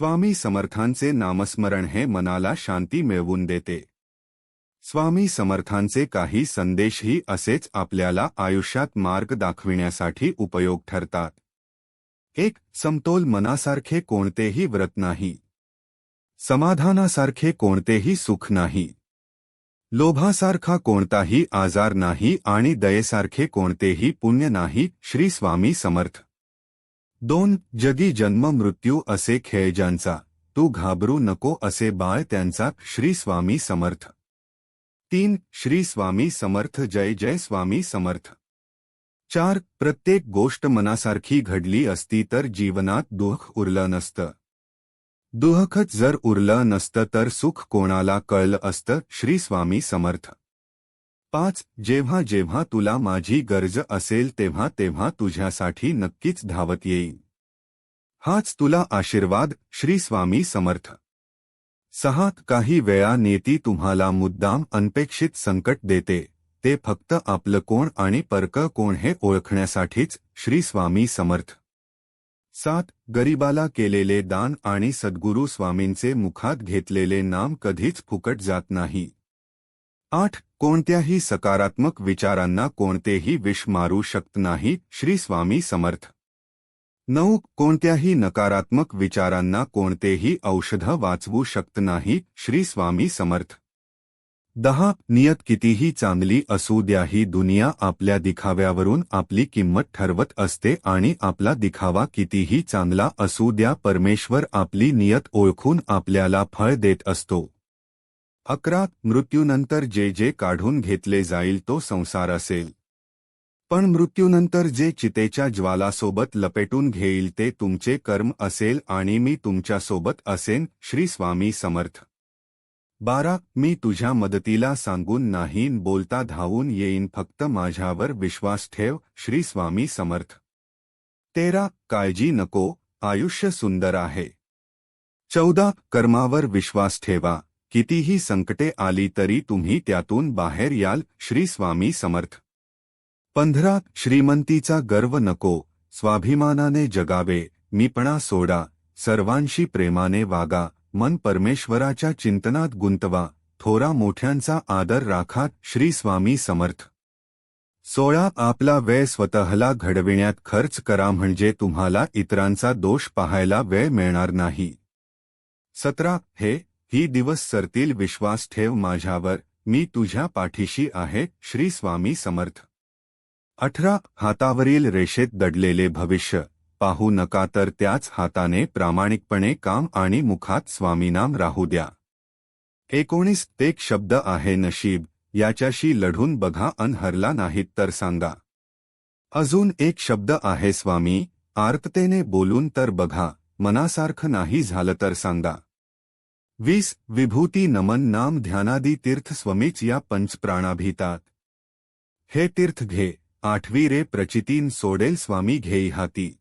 स्वामी समर्थांचे नामस्मरण हे, मनाला शांती मिळवून देते। स्वामी समर्थांचे काही संदेशही असेच आपल्याला आयुष्यात मार्ग दाखविण्यासाठी उपयोग ठरतात. एक, समतोल मनासारखे कोणतेही व्रत नाही. समाधानासारखे कोणतेही सुख नाही. लोभासारखा कोणताही आजार नाही आणि दयेसारखे कोणतेही पुण्य नाही, श्री स्वामी समर्थ. दोन जगी जन्म मृत्यू असे खेळ ज्यांचा तू घाबरू नको असे बाळ त्यांचा श्री स्वामी समर्थ. तीन श्री स्वामी समर्थ जय जय स्वामी समर्थ. चार प्रत्येक गोष्ट मनासारखी घडली असती तर जीवनात दुःख उरलं नसतं. दुःखच जर उरलं नसतं तर सुख कोणाला कळलं असतं श्री स्वामी समर्थ. पाच जेव्हा जेव्हा तुला माझी गरज असेल तेव्हा तेव्हा तुझ्यासाठी नक्कीच धावत येईन. हाच तुला आशीर्वाद श्री स्वामी समर्थ. सहा काही वेळा नेती तुम्हाला मुद्दाम अनपेक्षित संकट देते ते फक्त आपलं कोण आणि परक कोण हे ओळखण्यासाठीच श्री स्वामी समर्थ. सात गरीबाला केलेले दान आणि सद्गुरू स्वामींचे मुखात घेतलेले नाम कधीच फुकट जात नाही. आठ कोणत्याही सकारात्मक विचारांना कोणतेही विष मारू शकत नाही श्री स्वामी समर्थ. नऊ कोणत्याही नकारात्मक विचारांना कोणतेही औषध वाचवू शकत नाही श्री स्वामी समर्थ. दहा नियत कितीही चांगली असू द्या ही दुनिया आपल्या दिखाव्यावरून आपली किंमत ठरवत असते आणि आपला दिखावा कितीही चांगला असू द्या परमेश्वर आपली नियत ओळखून आपल्याला फळ देत असतो. अकरा मृत्यूनंतर जे जे काढून घेतले जाईल तो संसार असेल. पण मृत्यूनंतर जे चितेच्या ज्वालासोबत लपेटून घेईल ते तुमचे कर्म असेल आणि मी तुमच्यासोबत असेन श्री स्वामी समर्थ. बारा मी तुझ्या मदतीला सांगून नाही बोलता धावून येईन फक्त माझ्यावर विश्वास ठेव श्री स्वामी समर्थ. तेरा काळजी नको आयुष्य सुंदर आहे. चौदा कर्मावर विश्वास ठेवा. कितीही संकटे आली तरी तुम्ही त्यातून बाहेर याल श्री स्वामी समर्थ. पंधरा श्रीमंतीचा गर्व नको स्वाभिमानाने जगावे मीपणा सोडा सर्वांशी प्रेमाने वागा मन परमेश्वराच्या चिंतनात गुंतवा थोरा मोठ्यांचा आदर राखा श्री स्वामी समर्थ. सोळा आपला वेळ स्वतःला घडविण्यात खर्च करा म्हणजे तुम्हाला इतरांचा दोष पाहायला वेळ मिळणार नाही. सतरा हे ही दिवस सरतील विश्वास ठेव माझ्यावर मी तुझ्या पाठीशी आहे श्री स्वामी समर्थ. अठरा हातावरील रेषेत दडलेले भविष्य. पाहू नका तर त्याच हाताने प्रामाणिकपणे काम आणि मुखात स्वामीनाम राहू द्या. एकोणीस एक शब्द आहे नशीब याच्याशी लढून बघा अन हरला नाहीत तर सांगा. अजून एक शब्द आहे स्वामी आर्ततेने बोलून तर बघा मनासारखं नाही झालं तर सांगा. वीस विभूती नमन नाम ध्यानादी तीर्थ स्वमीच या पंचप्राणाभितात हे तीर्थ घे आठवी रे प्रचितीन सोडेल स्वामी घेई हाती.